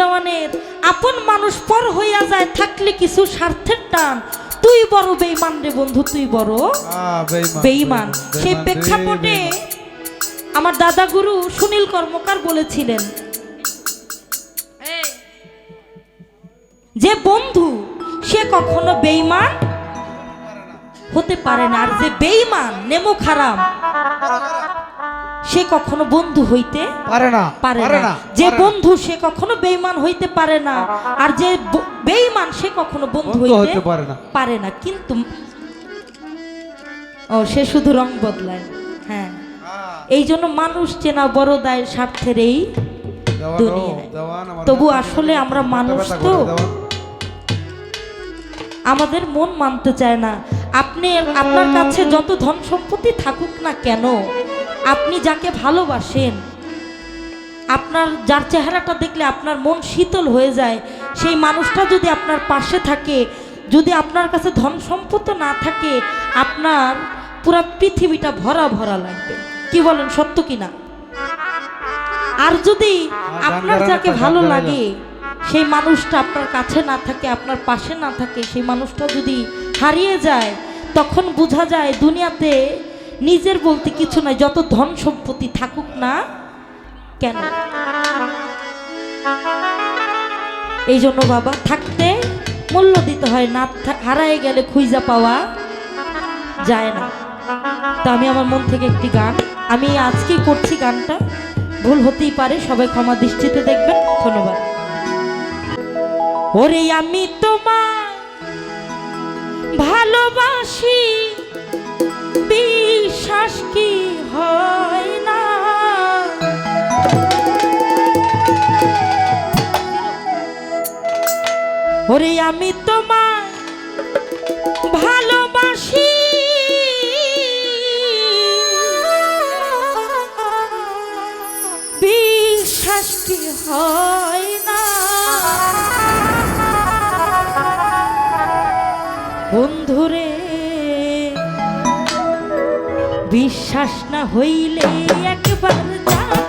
দেওয়ানের আপন মানুষ পর হইয়া যায় থাকলে কিছু স্বার্থের টান। তুই বড় বেইমান রে বন্ধু তুই বড় বেইমান সেই প্রেক্ষাপটে আমার দাদা গুরু সুনীল কর্মকার বলেছিলেন যে বন্ধু সে কখনো বেইমান হতে পারে না। আর যে বেইমান নেমো খারাপ সে কখনো বন্ধু হইতে পারে না পারে না। যে বন্ধু সে কখনো বেইমান হইতে পারে না আর যে ব- বেইমান সে কখনো বন্ধু হইতে হইতে পারে না। পারে না। কিন্তু ও সে শুধু রং বদলায়। হ্যাঁ। এই জন্য মানুষ চেনা বড় দায়ের স্বার্থের এই দুনিয়ায়। তবু আসলে আমরা মানুষ তো। আমাদের মন মানতে চায় না। আপনি আপনার কাছে যত ধন সম্পত্তি থাকুক না কেন আপনি যাকে ভালোবাসেন আপনার যার চেহারাটা দেখলে আপনার মন শীতল হয়ে যায় সেই মানুষটা যদি আপনার পাশে থাকে যদি আপনার কাছে ধন সম্পত্তি না থাকে আপনার পুরো পৃথিবীটা ভরা ভরা লাগবে কি বলেন সত্য কি না আর যদি আপনার যাকে ভালো। লাগে সেই মানুষটা আপনার কাছে না থাকে আপনার পাশে না থাকে সেই মানুষটা যদি হারিয়ে যায় তখন বোঝা যায় দুনিয়াতে নিজের বলতে কিছু নাই, যত ধন সম্পত্তি থাকুক না কেন? এই জন্য বাবা, থাকতে মূল্য দিতে হয়, না হারায় গেলে খুঁজা পাওয়া যায় না। তো আমি আমার মন থেকে একটি গান, আমি আজকেই করছি গানটা, ভুল হতেই পারে, সবাই ক্ষমা দৃষ্টিতে দেখবেন, ধন্যবাদ। ওরে আমি তোমার ভালোবাসি। বিশ্বাস কি হয় না? ওরে আমি তোমার ভালোবাসি। বিশ্বাস কি হয় না? বন্ধুরে বিশ্বাস না হইলে একবার যাচাই